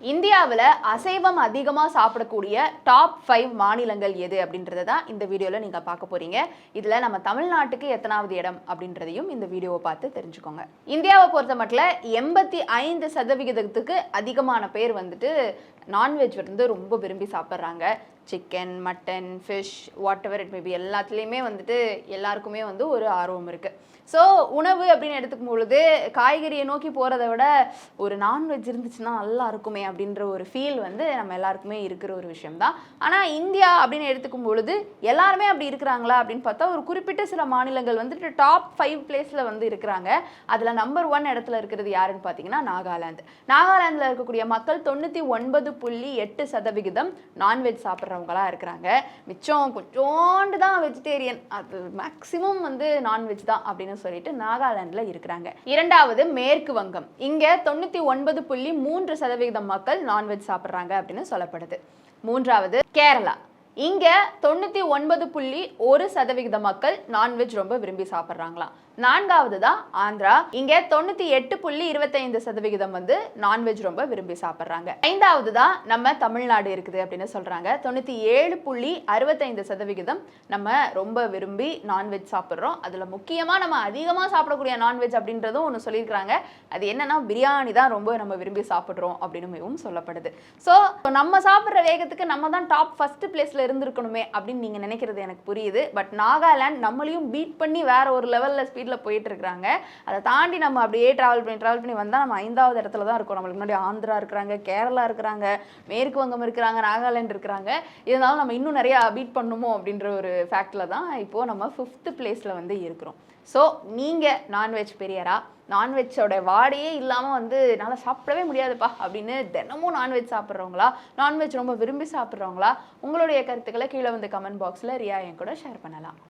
இந்தியாவில் அசைவம் அதிகமாக சாப்பிடக்கூடிய டாப் ஃபைவ் மாநிலங்கள் எது அப்படின்றத தான் இந்த வீடியோவில் நீங்கள் பார்க்க போகிறீங்க இதில் நம்ம தமிழ்நாட்டுக்கு எத்தனாவது இடம் அப்படின்றதையும் இந்த வீடியோவை பார்த்து தெரிஞ்சுக்கோங்க. இந்தியாவை பொறுத்த மட்டும் எண்பத்தி ஐந்து சதவிகிதத்துக்கு அதிகமான பேர் வந்துட்டு நான்வெஜ் வந்து ரொம்ப விரும்பி சாப்பிட்றாங்க. Chicken mutton fish whatever it maybe எல்லாத்துலேயுமே வந்துட்டு எல்லாருக்குமே வந்து ஒரு ஆர்வம் இருக்குது ஸோ உணவு அப்படின்னு எடுத்துக்கும் பொழுது காய்கறியை நோக்கி போகிறத விட ஒரு நான்வெஜ் இருந்துச்சுன்னா நல்லா இருக்குமே அப்படின்ற ஒரு ஃபீல் வந்து நம்ம எல்லாருக்குமே இருக்கிற ஒரு விஷயம் தான் ஆனால் இந்தியா அப்படின்னு எடுத்துக்கும் பொழுது எல்லாருமே அப்படி இருக்கிறாங்களா அப்படின்னு பார்த்தா ஒரு குறிப்பிட்ட சில மாநிலங்கள் வந்துட்டு டாப் ஃபைவ் பிளேஸில் வந்து இருக்கிறாங்க. அதில் நம்பர் ஒன் இடத்துல இருக்கிறது யாருன்னு பார்த்தீங்கன்னா நாகாலாந்து. நாகாலாந்தில் இருக்கக்கூடிய மக்கள் தொண்ணூற்றி ஒன்பது புள்ளி எட்டு சதவிகிதம் நான்வெஜ் சாப்பிட்றவங்களா இருக்கிறாங்க. மிச்சம் கொஞ்சோண்டு தான் வெஜிடேரியன் அது மேக்ஸிமம் வந்து நான்வெஜ் தான் அப்படின்னு சொல்லிட்டு நாகாலாண்டில் இருக்கிறாங்க. இரண்டாவது மேற்கு வங்கம். இங்கே தொண்ணூற்றி ஒன்பது புள்ளி மூன்று சதவிகிதம் மக்கள் நான்வெஜ் சாப்பிட்றாங்க அப்படின்னு சொல்லப்படுது. மூன்றாவது கேரளா. இங்கே தொண்ணூற்றி ஒன்பது புள்ளி ஒரு சதவிகித மக்கள் நான்வெஜ் ரொம்ப விரும்பி சாப்பிட்றாங்களாம். நான்காவது தான் ஆந்திரா. இங்க தொண்ணூத்தி எட்டு புள்ளி இருபத்தைந்து சதவிகிதம் வந்து நான்வெஜ் ரொம்ப விரும்பி சாப்பிட்றாங்க. ஐந்தாவது தான் நம்ம தமிழ்நாடு இருக்குது அப்படின்னு சொல்றாங்க. தொண்ணூத்தி ஏழு புள்ளி அறுபத்தைந்து சதவிகிதம் நம்ம ரொம்ப விரும்பி நான்வெஜ் சாப்பிட்றோம். அதுல முக்கியமா நம்ம அதிகமா சாப்பிடக்கூடிய நான்வெஜ் அப்படின்றதும் ஒன்று சொல்லியிருக்கிறாங்க. அது என்னன்னா பிரியாணி தான் ரொம்ப நம்ம விரும்பி சாப்பிட்றோம் அப்படின்னு சொல்லப்படுது. ஸோ நம்ம சாப்பிட்ற வேகத்துக்கு நம்ம தான் டாப் ஃபர்ஸ்ட் பிளேஸ்ல இருந்திருக்கணுமே அப்படின்னு நீங்க நினைக்கிறது எனக்கு புரியுது. பட் நாகாலாந்து நம்மளையும் பீட் பண்ணி வேற ஒரு லெவல்ல ஸ்பீட் ஸ்பீடில் போயிட்டு இருக்கிறாங்க அதை தாண்டி நம்ம அப்படியே ட்ராவல் பண்ணி ட்ராவல் பண்ணி வந்தால் நம்ம ஐந்தாவது இடத்துல தான் இருக்கோம். நம்மளுக்கு முன்னாடி ஆந்திரா இருக்கிறாங்க கேரளா இருக்கிறாங்க மேற்கு வங்கம் இருக்கிறாங்க நாகாலாந்து இருக்கிறாங்க. இருந்தாலும் நம்ம இன்னும் நிறையா பீட் பண்ணுமோ அப்படின்ற ஒரு ஃபேக்டில் தான் இப்போது நம்ம ஃபிஃப்த்து பிளேஸில் வந்து இருக்கிறோம். ஸோ நீங்கள் நான்வெஜ் பெரியரா? நான்வெஜ்ஜோட வாடையே இல்லாமல் வந்து என்னால் சாப்பிடவே முடியாதுப்பா அப்படின்னு தினமும் நான்வெஜ் சாப்பிட்றவங்களா? நான்வெஜ் ரொம்ப விரும்பி சாப்பிட்றவங்களா? உங்களுடைய கருத்துக்களை கீழே வந்து கமெண்ட் பாக்ஸில் ரியா என் கூட ஷேர் பண்ணலாம்.